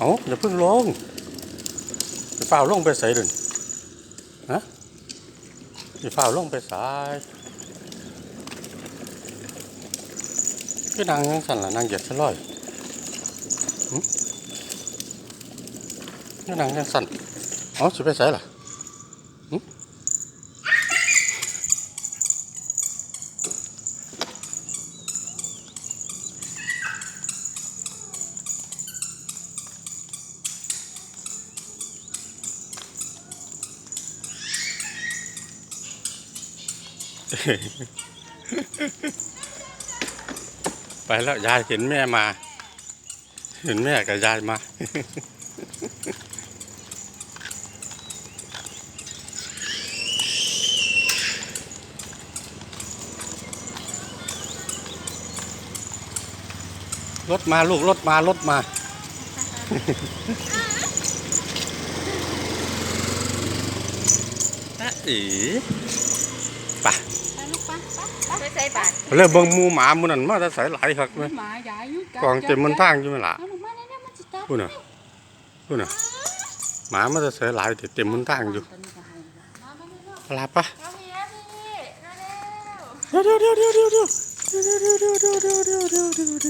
เอาอย่าเพิ่งลงจะฝ้าลงไปใส่ดิฮะจะฝ้าลงไปสายก็นางยังสั่นล่ะนางเหยียดสะลอยก็นางยังสั่นเอาสิไปใส่ล่ะ ไปแล้วยายเห็นแม่มา เห็นแม่กับยายมา รถมาลูกรถมารถมาอะอีไปไป ลูกไปไปไปใส่บาตรเริ่มเบิ่งหมูหมาหมูนั่นมาแต่ใส่หลายคักเลยหมาใหญ่อยู่กองเต็มมันทางอยู่ไหมล่ะเอาลูกมาเนี่ยมันจะจับพูดน่ะพูดน่ะหมามันจะเสียหลายแต่เต็มมันทางอยู่ตัวนี้ก็ให้มามาเร็วปลาปะๆเอาพี่เอาพี่เร็วเดี๋ยวเดี๋ยวเดี๋ยวเดี๋ยวเดี๋ยวเดี๋ยวเดี๋ยวเดี๋ยวเดี๋ยวเดี๋ยวเดี๋ยวเดี๋ยวเดี๋ยวเดี๋ยว